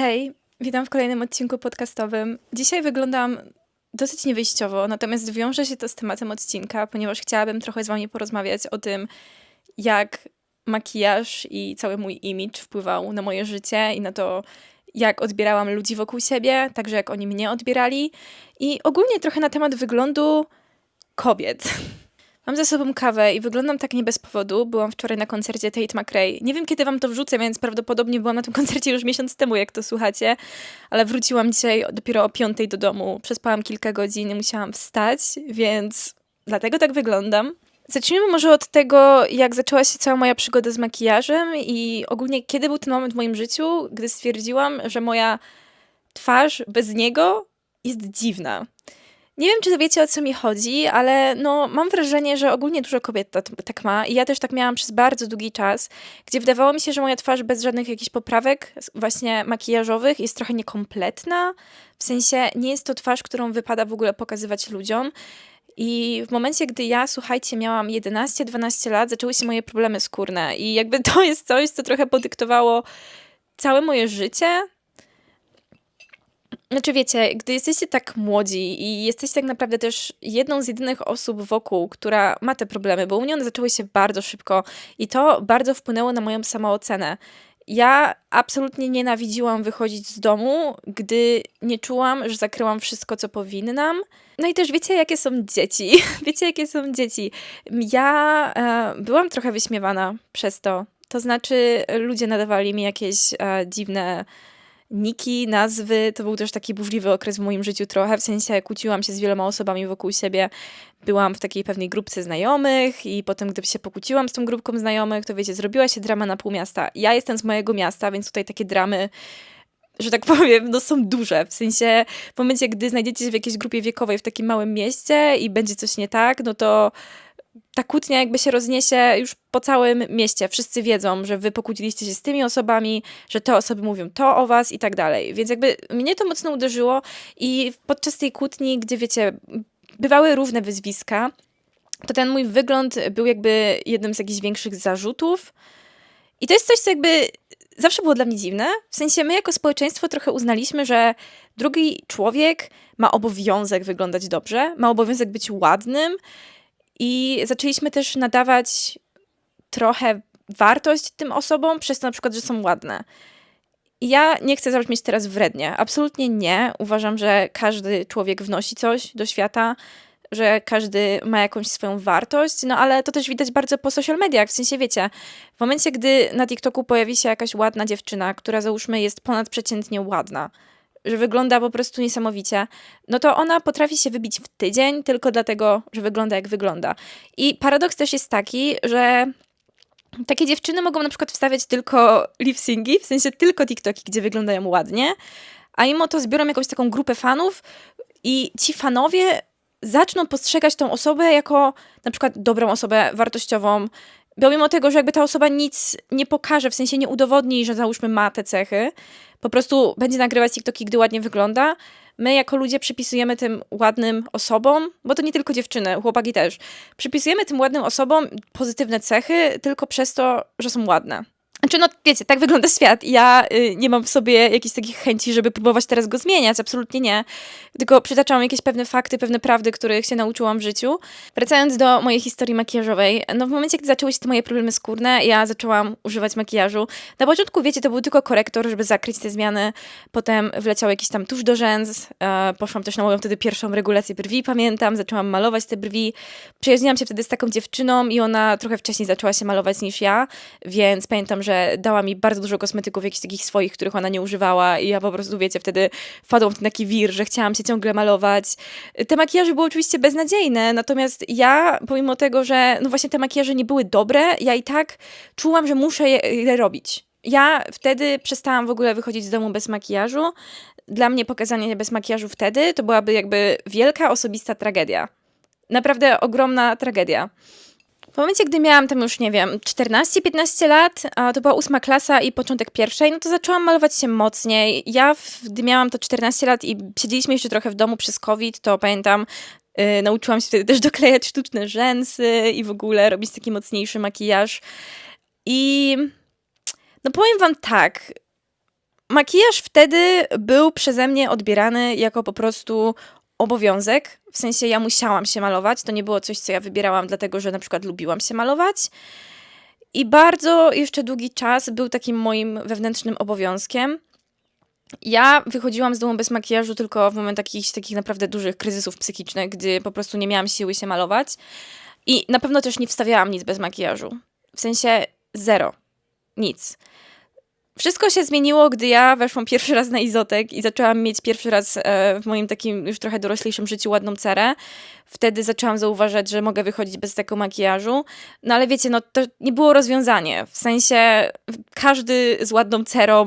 Hej, witam w kolejnym odcinku podcastowym. Dzisiaj wyglądam dosyć niewyjściowo, natomiast wiąże się to z tematem odcinka, ponieważ chciałabym trochę z Wami porozmawiać o tym, jak makijaż i cały mój imidż wpływał na moje życie i na to, jak odbierałam ludzi wokół siebie, także jak oni mnie odbierali i ogólnie trochę na temat wyglądu kobiet. Mam za sobą kawę i wyglądam tak nie bez powodu. Byłam wczoraj na koncercie Tate McRae. Nie wiem, kiedy wam to wrzucę, więc prawdopodobnie byłam na tym koncercie już miesiąc temu, jak to słuchacie. Ale wróciłam dzisiaj dopiero o piątej do domu. Przespałam kilka godzin i musiałam wstać, więc dlatego tak wyglądam. Zacznijmy może od tego, jak zaczęła się cała moja przygoda z makijażem i ogólnie kiedy był ten moment w moim życiu, gdy stwierdziłam, że moja twarz bez niego jest dziwna. Nie wiem, czy wiecie o co mi chodzi, ale no, mam wrażenie, że ogólnie dużo kobiet tak, tak ma i ja też tak miałam przez bardzo długi czas, gdzie wydawało mi się, że moja twarz bez żadnych jakichś poprawek właśnie makijażowych jest trochę niekompletna. W sensie nie jest to twarz, którą wypada w ogóle pokazywać ludziom. I w momencie, gdy ja, słuchajcie, miałam 11-12 lat, zaczęły się moje problemy skórne. I jakby to jest coś, co trochę podyktowało całe moje życie, znaczy wiecie, gdy jesteście tak młodzi i jesteście tak naprawdę też jedną z jedynych osób wokół, która ma te problemy, bo u mnie one zaczęły się bardzo szybko i to bardzo wpłynęło na moją samoocenę. Ja absolutnie nienawidziłam wychodzić z domu, gdy nie czułam, że zakryłam wszystko, co powinnam. No i też wiecie, jakie są dzieci. wiecie, jakie są dzieci. Ja e, byłam trochę wyśmiewana przez to. To znaczy, ludzie nadawali mi jakieś e, dziwne niki, nazwy. To był też taki burzliwy okres w moim życiu trochę, w sensie kłóciłam się z wieloma osobami wokół siebie. Byłam w takiej pewnej grupce znajomych i potem, gdy się pokłóciłam z tą grupką znajomych, to wiecie, zrobiła się drama na pół miasta. Ja jestem z mojego miasta, więc tutaj takie dramy że tak powiem, no są duże. W sensie w momencie, gdy znajdziecie się w jakiejś grupie wiekowej w takim małym mieście i będzie coś nie tak, no to ta kłótnia jakby się rozniesie już po całym mieście. Wszyscy wiedzą, że wy pokłóciliście się z tymi osobami, że te osoby mówią to o was i tak dalej. Więc jakby mnie to mocno uderzyło i podczas tej kłótni, gdzie wiecie, bywały równe wyzwiska, to ten mój wygląd był jakby jednym z jakichś większych zarzutów. I to jest coś, co jakby zawsze było dla mnie dziwne. W sensie my jako społeczeństwo trochę uznaliśmy, że drugi człowiek ma obowiązek wyglądać dobrze, ma obowiązek być ładnym i zaczęliśmy też nadawać trochę wartość tym osobom przez to na przykład, że są ładne. Ja nie chcę zabrzmieć teraz wrednie. Absolutnie nie. Uważam, że każdy człowiek wnosi coś do świata, że każdy ma jakąś swoją wartość, no ale to też widać bardzo po social mediach. W sensie wiecie, w momencie, gdy na TikToku pojawi się jakaś ładna dziewczyna, która załóżmy jest ponadprzeciętnie ładna, że wygląda po prostu niesamowicie, no to ona potrafi się wybić w tydzień tylko dlatego, że wygląda jak wygląda. I paradoks też jest taki, że takie dziewczyny mogą na przykład wstawiać tylko lip-syngi, w sensie tylko TikToki, gdzie wyglądają ładnie, a mimo to zbiorą jakąś taką grupę fanów i ci fanowie zaczną postrzegać tą osobę jako na przykład dobrą osobę wartościową, pomimo tego, że jakby ta osoba nic nie pokaże, w sensie nie udowodni, że załóżmy ma te cechy, po prostu będzie nagrywać TikToki, gdy ładnie wygląda. My jako ludzie przypisujemy tym ładnym osobom, bo to nie tylko dziewczyny, chłopaki też, przypisujemy tym ładnym osobom pozytywne cechy tylko przez to, że są ładne. Znaczy, no wiecie, tak wygląda świat. Ja y, nie mam w sobie jakichś takich chęci, żeby próbować teraz go zmieniać, absolutnie nie. Tylko przytaczałam jakieś pewne fakty, pewne prawdy, których się nauczyłam w życiu. Wracając do mojej historii makijażowej, no w momencie, gdy zaczęły się te moje problemy skórne, ja zaczęłam używać makijażu. Na początku, wiecie, to był tylko korektor, żeby zakryć te zmiany. Potem wleciał jakiś tam tusz do rzęs. E, poszłam też na moją wtedy pierwszą regulację brwi, pamiętam. Zaczęłam malować te brwi. Przyjaźniłam się wtedy z taką dziewczyną i ona trochę wcześniej zaczęła się malować niż ja, więc pamiętam, że że dała mi bardzo dużo kosmetyków, jakichś takich swoich, których ona nie używała i ja po prostu, wiecie, wtedy wpadłam w ten taki wir, że chciałam się ciągle malować. Te makijaże były oczywiście beznadziejne, natomiast ja, pomimo tego, że no właśnie te makijaże nie były dobre, ja i tak czułam, że muszę je, robić. Ja wtedy przestałam w ogóle wychodzić z domu bez makijażu. Dla mnie pokazanie bez makijażu wtedy to byłaby jakby wielka osobista tragedia. Naprawdę ogromna tragedia. W momencie, gdy miałam tam już, nie wiem, 14-15 lat, a to była ósma klasa i początek pierwszej, no to zaczęłam malować się mocniej. Ja, gdy miałam to 14 lat i siedzieliśmy jeszcze trochę w domu przez COVID, to pamiętam, yy, nauczyłam się wtedy też doklejać sztuczne rzęsy i w ogóle robić taki mocniejszy makijaż. I no powiem wam tak, makijaż wtedy był przeze mnie odbierany jako po prostu obowiązek. W sensie ja musiałam się malować. To nie było coś, co ja wybierałam, dlatego że na przykład lubiłam się malować. I bardzo jeszcze długi czas był takim moim wewnętrznym obowiązkiem. Ja wychodziłam z domu bez makijażu tylko w momentach jakichś takich naprawdę dużych kryzysów psychicznych, gdy po prostu nie miałam siły się malować. I na pewno też nie wstawiałam nic bez makijażu. W sensie zero. Nic. Wszystko się zmieniło, gdy ja weszłam pierwszy raz na izotek i zaczęłam mieć pierwszy raz e, w moim takim już trochę doroślejszym życiu ładną cerę. Wtedy zaczęłam zauważać, że mogę wychodzić bez tego makijażu. No ale wiecie, no to nie było rozwiązanie. W sensie każdy z ładną cerą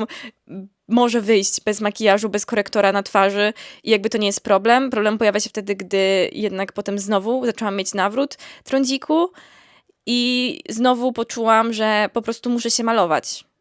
może wyjść bez makijażu, bez korektora na twarzy i jakby to nie jest problem. Problem pojawia się wtedy, gdy jednak potem znowu zaczęłam mieć nawrót trądziku i znowu poczułam, że po prostu muszę się malować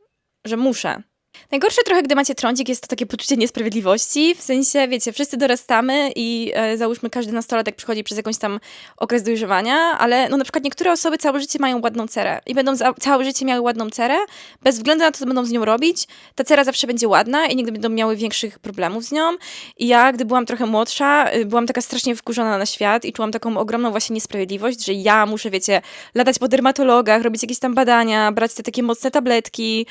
że muszę. Najgorsze trochę, gdy macie trądzik, jest to takie poczucie niesprawiedliwości. W sensie, wiecie, wszyscy dorastamy i e, załóżmy, każdy nastolatek przychodzi przez jakąś tam okres dojrzewania, ale no na przykład niektóre osoby całe życie mają ładną cerę i będą za, całe życie miały ładną cerę, bez względu na to, co będą z nią robić, ta cera zawsze będzie ładna i nigdy będą miały większych problemów z nią. I ja, gdy byłam trochę młodsza, y, byłam taka strasznie wkurzona na świat i czułam taką ogromną właśnie niesprawiedliwość, że ja muszę, wiecie, latać po dermatologach, robić jakieś tam badania, brać te takie mocne tabletki,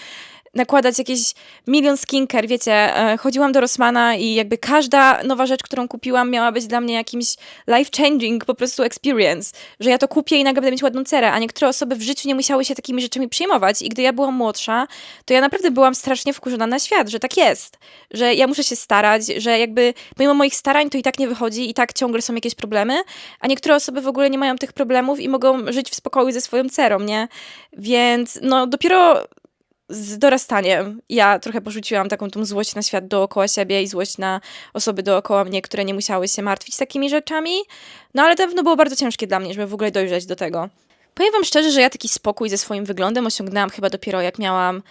nakładać jakieś milion skincare, wiecie, e, chodziłam do Rossmana i jakby każda nowa rzecz, którą kupiłam miała być dla mnie jakimś life-changing po prostu experience, że ja to kupię i nagle będę mieć ładną cerę, a niektóre osoby w życiu nie musiały się takimi rzeczami przejmować i gdy ja byłam młodsza, to ja naprawdę byłam strasznie wkurzona na świat, że tak jest, że ja muszę się starać, że jakby mimo moich starań to i tak nie wychodzi i tak ciągle są jakieś problemy, a niektóre osoby w ogóle nie mają tych problemów i mogą żyć w spokoju ze swoją cerą, nie? Więc no dopiero z dorastaniem ja trochę porzuciłam taką tą złość na świat dookoła siebie i złość na osoby dookoła mnie, które nie musiały się martwić takimi rzeczami. No ale pewno było bardzo ciężkie dla mnie, żeby w ogóle dojrzeć do tego. Powiem wam szczerze, że ja taki spokój ze swoim wyglądem osiągnęłam chyba dopiero jak miałam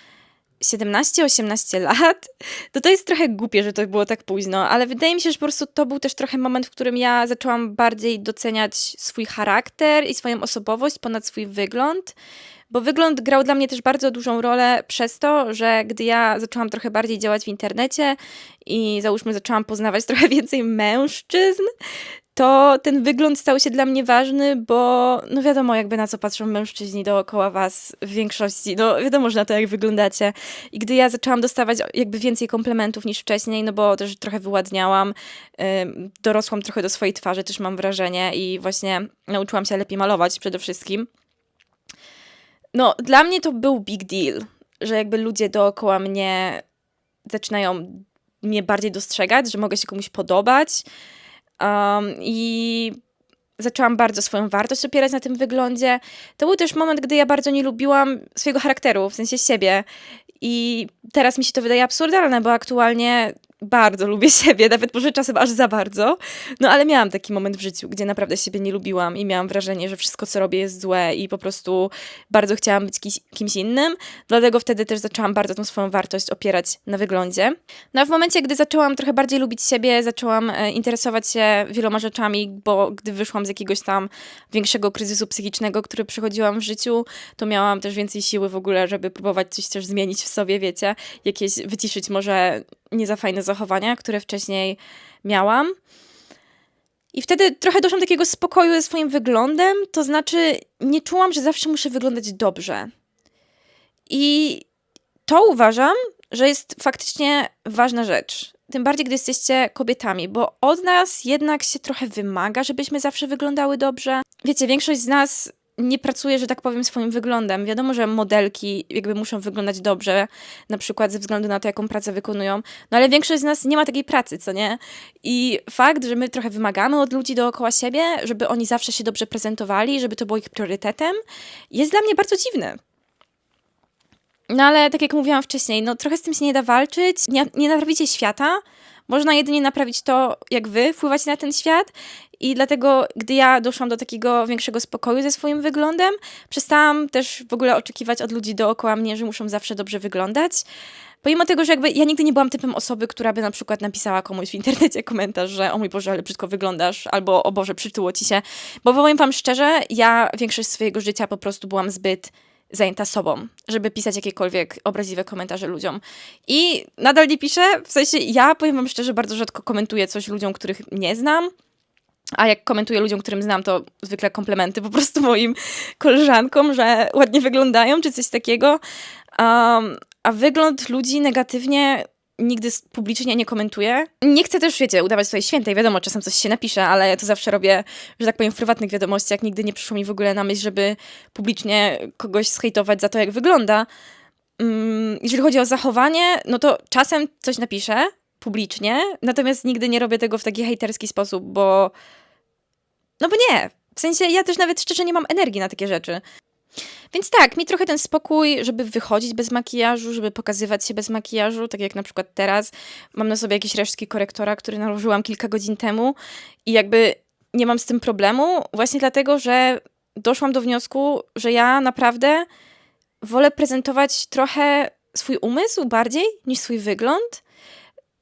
17-18 lat, to to jest trochę głupie, że to było tak późno, ale wydaje mi się, że po prostu to był też trochę moment, w którym ja zaczęłam bardziej doceniać swój charakter i swoją osobowość ponad swój wygląd. Bo wygląd grał dla mnie też bardzo dużą rolę przez to, że gdy ja zaczęłam trochę bardziej działać w internecie i załóżmy zaczęłam poznawać trochę więcej mężczyzn, to ten wygląd stał się dla mnie ważny, bo no wiadomo jakby na co patrzą mężczyźni dookoła was w większości, no wiadomo, że na to jak wyglądacie. I gdy ja zaczęłam dostawać jakby więcej komplementów niż wcześniej, no bo też trochę wyładniałam, dorosłam trochę do swojej twarzy, też mam wrażenie i właśnie nauczyłam się lepiej malować przede wszystkim. No, dla mnie to był big deal, że jakby ludzie dookoła mnie zaczynają mnie bardziej dostrzegać, że mogę się komuś podobać. Um, I zaczęłam bardzo swoją wartość opierać na tym wyglądzie. To był też moment, gdy ja bardzo nie lubiłam swojego charakteru, w sensie siebie. I teraz mi się to wydaje absurdalne, bo aktualnie bardzo lubię siebie, nawet może czasem aż za bardzo. No ale miałam taki moment w życiu, gdzie naprawdę siebie nie lubiłam i miałam wrażenie, że wszystko, co robię, jest złe i po prostu bardzo chciałam być kimś, kimś innym. Dlatego wtedy też zaczęłam bardzo tą swoją wartość opierać na wyglądzie. No a w momencie, gdy zaczęłam trochę bardziej lubić siebie, zaczęłam e, interesować się wieloma rzeczami, bo gdy wyszłam z jakiegoś tam większego kryzysu psychicznego, który przechodziłam w życiu, to miałam też więcej siły w ogóle, żeby próbować coś też zmienić w sobie, wiecie, jakieś wyciszyć może nie za fajne zachowania, które wcześniej miałam. I wtedy trochę doszłam do takiego spokoju ze swoim wyglądem, to znaczy nie czułam, że zawsze muszę wyglądać dobrze. I to uważam, że jest faktycznie ważna rzecz. Tym bardziej, gdy jesteście kobietami, bo od nas jednak się trochę wymaga, żebyśmy zawsze wyglądały dobrze. Wiecie, większość z nas nie pracuje, że tak powiem, swoim wyglądem. Wiadomo, że modelki jakby muszą wyglądać dobrze, na przykład ze względu na to, jaką pracę wykonują, no ale większość z nas nie ma takiej pracy, co nie? I fakt, że my trochę wymagamy od ludzi dookoła siebie, żeby oni zawsze się dobrze prezentowali, żeby to było ich priorytetem, jest dla mnie bardzo dziwny. No ale tak jak mówiłam wcześniej, no trochę z tym się nie da walczyć, nie, nie naprawicie świata, można jedynie naprawić to, jak wy wpływacie na ten świat. I dlatego, gdy ja doszłam do takiego większego spokoju ze swoim wyglądem, przestałam też w ogóle oczekiwać od ludzi dookoła mnie, że muszą zawsze dobrze wyglądać. Pomimo tego, że jakby ja nigdy nie byłam typem osoby, która by na przykład napisała komuś w internecie komentarz, że o mój Boże, ale brzydko wyglądasz, albo o Boże, przytuło ci się. Bo powiem wam szczerze, ja większość swojego życia po prostu byłam zbyt zajęta sobą, żeby pisać jakiekolwiek obraźliwe komentarze ludziom. I nadal nie piszę, w sensie ja powiem wam szczerze, bardzo rzadko komentuję coś ludziom, których nie znam. A jak komentuję ludziom, którym znam, to zwykle komplementy po prostu moim koleżankom, że ładnie wyglądają, czy coś takiego. Um, a wygląd ludzi negatywnie nigdy publicznie nie komentuję. Nie chcę też, wiecie, udawać swojej świętej. Wiadomo, czasem coś się napisze, ale ja to zawsze robię, że tak powiem, w prywatnych wiadomościach. Nigdy nie przyszło mi w ogóle na myśl, żeby publicznie kogoś zhejtować za to, jak wygląda. Mm, jeżeli chodzi o zachowanie, no to czasem coś napiszę publicznie, natomiast nigdy nie robię tego w taki hejterski sposób, bo... No bo nie. W sensie ja też nawet szczerze nie mam energii na takie rzeczy. Więc tak, mi trochę ten spokój, żeby wychodzić bez makijażu, żeby pokazywać się bez makijażu, tak jak na przykład teraz. Mam na sobie jakieś resztki korektora, który nałożyłam kilka godzin temu i jakby nie mam z tym problemu, właśnie dlatego, że doszłam do wniosku, że ja naprawdę wolę prezentować trochę swój umysł bardziej niż swój wygląd.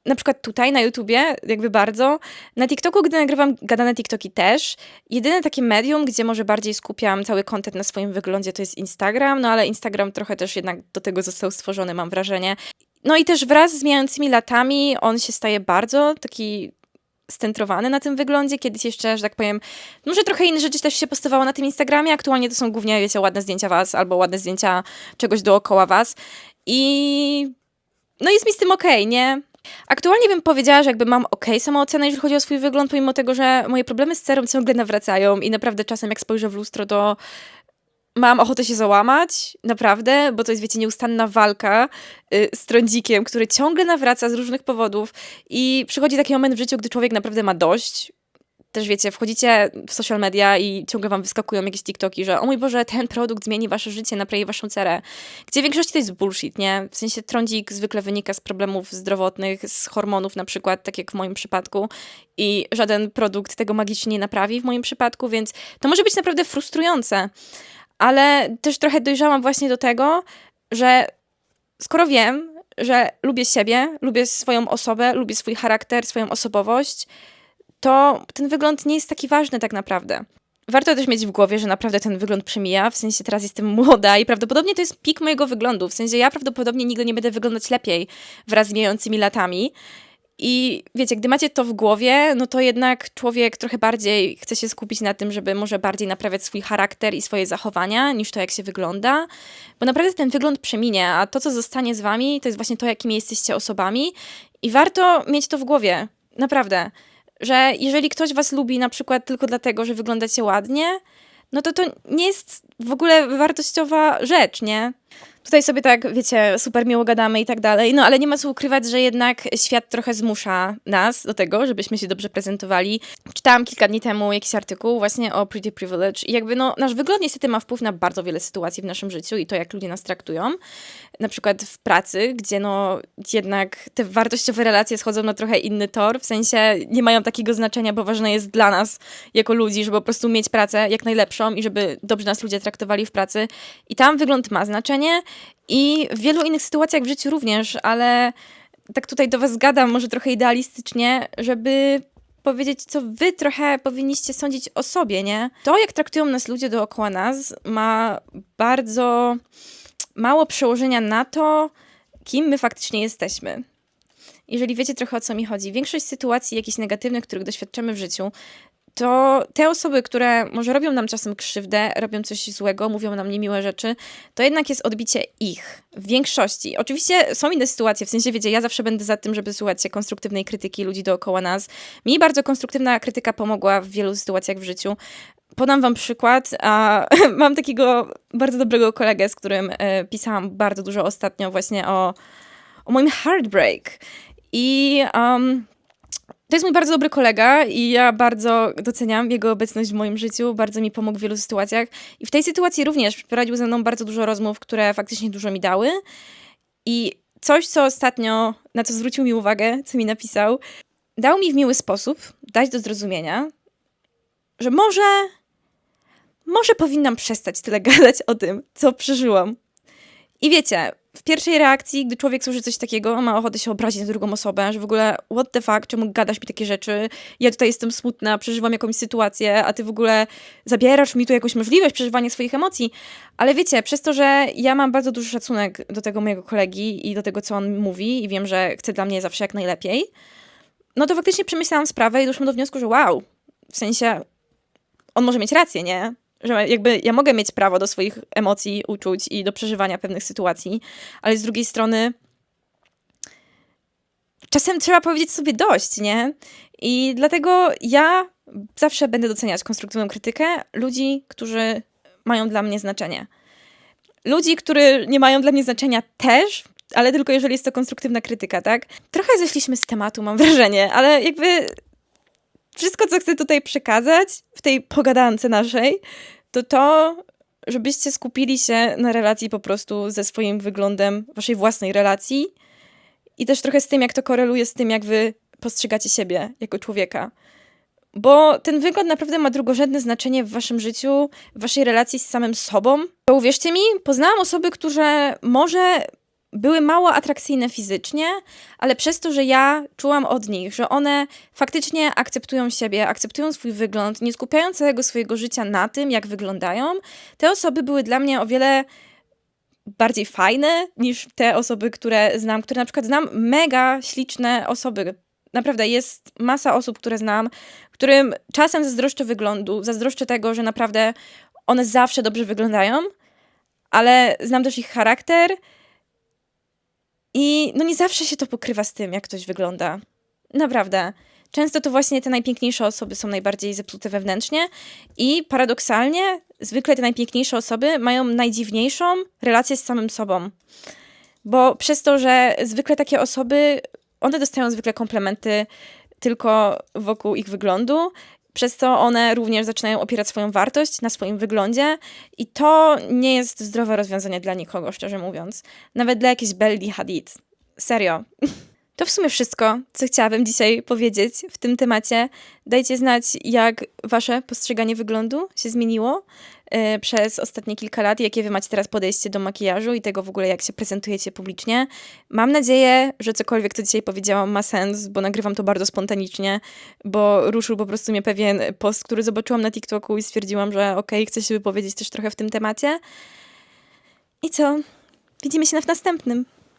Na przykład tutaj na YouTubie, jakby bardzo. Na TikToku, gdy nagrywam gadane TikToki też. Jedyne takie medium, gdzie może bardziej skupiam cały content na swoim wyglądzie, to jest Instagram, no ale Instagram trochę też jednak do tego został stworzony, mam wrażenie. No i też wraz z mijającymi latami on się staje bardzo taki stentrowany na tym wyglądzie. Kiedyś jeszcze, że tak powiem, może trochę inne rzeczy też się postowało na tym Instagramie. Aktualnie to są głównie, wiecie, ładne zdjęcia was albo ładne zdjęcia czegoś dookoła was. I no jest mi z tym okej, nie? Aktualnie bym powiedziała, że jakby mam okej samoocenę, jeżeli chodzi o swój wygląd, pomimo tego, że moje problemy z cerą ciągle nawracają i naprawdę czasem jak spojrzę w lustro, to mam ochotę się załamać, naprawdę, bo to jest, wiecie, nieustanna walka y, z trądzikiem, który ciągle nawraca z różnych powodów i przychodzi taki moment w życiu, gdy człowiek naprawdę ma dość. Też wiecie, wchodzicie w social media i ciągle wam wyskakują jakieś TikToki, że o mój Boże, ten produkt zmieni wasze życie, naprawi waszą cerę. Gdzie w większości to jest bullshit, nie? W sensie trądzik zwykle wynika z problemów zdrowotnych, z hormonów na przykład, tak jak w moim przypadku i żaden produkt tego magicznie nie naprawi w moim przypadku, więc to może być naprawdę frustrujące. Ale też trochę dojrzałam właśnie do tego, że skoro wiem, że lubię siebie, lubię swoją osobę, lubię swój charakter, swoją osobowość, to ten wygląd nie jest taki ważny tak naprawdę. Warto też mieć w głowie, że naprawdę ten wygląd przemija, w sensie teraz jestem młoda i prawdopodobnie to jest pik mojego wyglądu, w sensie ja prawdopodobnie nigdy nie będę wyglądać lepiej wraz z mijającymi latami. I wiecie, gdy macie to w głowie, no to jednak człowiek trochę bardziej chce się skupić na tym, żeby może bardziej naprawiać swój charakter i swoje zachowania, niż to, jak się wygląda. Bo naprawdę ten wygląd przeminie, a to, co zostanie z wami, to jest właśnie to, jakimi jesteście osobami. I warto mieć to w głowie. Naprawdę że jeżeli ktoś was lubi na przykład tylko dlatego, że wyglądacie ładnie, no to to nie jest w ogóle wartościowa rzecz, nie? Tutaj sobie tak, wiecie, super miło gadamy i tak dalej, no ale nie ma co ukrywać, że jednak świat trochę zmusza nas do tego, żebyśmy się dobrze prezentowali. Czytałam kilka dni temu jakiś artykuł właśnie o Pretty Privilege i jakby no, nasz wygląd niestety ma wpływ na bardzo wiele sytuacji w naszym życiu i to, jak ludzie nas traktują. Na przykład w pracy, gdzie no jednak te wartościowe relacje schodzą na trochę inny tor, w sensie nie mają takiego znaczenia, bo ważne jest dla nas jako ludzi, żeby po prostu mieć pracę jak najlepszą i żeby dobrze nas ludzie traktowali w pracy. I tam wygląd ma znaczenie i w wielu innych sytuacjach w życiu również, ale tak tutaj do was gadam, może trochę idealistycznie, żeby powiedzieć, co wy trochę powinniście sądzić o sobie, nie? To, jak traktują nas ludzie dookoła nas, ma bardzo mało przełożenia na to, kim my faktycznie jesteśmy. Jeżeli wiecie trochę o co mi chodzi, większość sytuacji jakichś negatywnych, których doświadczamy w życiu, to te osoby, które może robią nam czasem krzywdę, robią coś złego, mówią nam niemiłe rzeczy, to jednak jest odbicie ich w większości. Oczywiście są inne sytuacje, w sensie wiecie, ja zawsze będę za tym, żeby słuchać się konstruktywnej krytyki ludzi dookoła nas. Mi bardzo konstruktywna krytyka pomogła w wielu sytuacjach w życiu. Podam wam przykład. A, mam takiego bardzo dobrego kolegę, z którym e, pisałam bardzo dużo ostatnio właśnie o, o moim heartbreak. I um, to jest mój bardzo dobry kolega i ja bardzo doceniam jego obecność w moim życiu, bardzo mi pomógł w wielu sytuacjach. I w tej sytuacji również prowadził ze mną bardzo dużo rozmów, które faktycznie dużo mi dały. I coś, co ostatnio, na co zwrócił mi uwagę, co mi napisał, dał mi w miły sposób dać do zrozumienia, że może, może powinnam przestać tyle gadać o tym, co przeżyłam. I wiecie, w pierwszej reakcji, gdy człowiek słyszy coś takiego, ma ochotę się obrazić na drugą osobę, że w ogóle what the fuck, czemu gadasz mi takie rzeczy? Ja tutaj jestem smutna, przeżywam jakąś sytuację, a ty w ogóle zabierasz mi tu jakąś możliwość przeżywania swoich emocji. Ale wiecie, przez to, że ja mam bardzo duży szacunek do tego mojego kolegi i do tego, co on mówi i wiem, że chce dla mnie zawsze jak najlepiej, no to faktycznie przemyślałam sprawę i doszłam do wniosku, że wow, w sensie on może mieć rację, nie? Że jakby ja mogę mieć prawo do swoich emocji, uczuć i do przeżywania pewnych sytuacji, ale z drugiej strony czasem trzeba powiedzieć sobie dość, nie? I dlatego ja zawsze będę doceniać konstruktywną krytykę ludzi, którzy mają dla mnie znaczenie. Ludzi, którzy nie mają dla mnie znaczenia też, ale tylko jeżeli jest to konstruktywna krytyka, tak? Trochę zeszliśmy z tematu, mam wrażenie, ale jakby wszystko, co chcę tutaj przekazać w tej pogadance naszej, to to, żebyście skupili się na relacji po prostu ze swoim wyglądem waszej własnej relacji i też trochę z tym, jak to koreluje z tym, jak wy postrzegacie siebie jako człowieka. Bo ten wygląd naprawdę ma drugorzędne znaczenie w waszym życiu, w waszej relacji z samym sobą. Bo uwierzcie mi, poznałam osoby, które może były mało atrakcyjne fizycznie, ale przez to, że ja czułam od nich, że one faktycznie akceptują siebie, akceptują swój wygląd, nie skupiają całego swojego życia na tym, jak wyglądają, te osoby były dla mnie o wiele bardziej fajne niż te osoby, które znam, które na przykład znam mega śliczne osoby. Naprawdę jest masa osób, które znam, którym czasem zazdroszczę wyglądu, zazdroszczę tego, że naprawdę one zawsze dobrze wyglądają, ale znam też ich charakter i no nie zawsze się to pokrywa z tym, jak ktoś wygląda. Naprawdę. Często to właśnie te najpiękniejsze osoby są najbardziej zepsute wewnętrznie i paradoksalnie zwykle te najpiękniejsze osoby mają najdziwniejszą relację z samym sobą. Bo przez to, że zwykle takie osoby, one dostają zwykle komplementy tylko wokół ich wyglądu, przez to one również zaczynają opierać swoją wartość na swoim wyglądzie i to nie jest zdrowe rozwiązanie dla nikogo, szczerze mówiąc. Nawet dla jakiejś Belli Hadid. Serio. To w sumie wszystko, co chciałabym dzisiaj powiedzieć w tym temacie. Dajcie znać, jak wasze postrzeganie wyglądu się zmieniło yy, przez ostatnie kilka lat, jakie wy macie teraz podejście do makijażu i tego w ogóle, jak się prezentujecie publicznie. Mam nadzieję, że cokolwiek, co dzisiaj powiedziałam, ma sens, bo nagrywam to bardzo spontanicznie, bo ruszył po prostu mnie pewien post, który zobaczyłam na TikToku i stwierdziłam, że okej, okay, chcę się wypowiedzieć też trochę w tym temacie. I co? Widzimy się w następnym.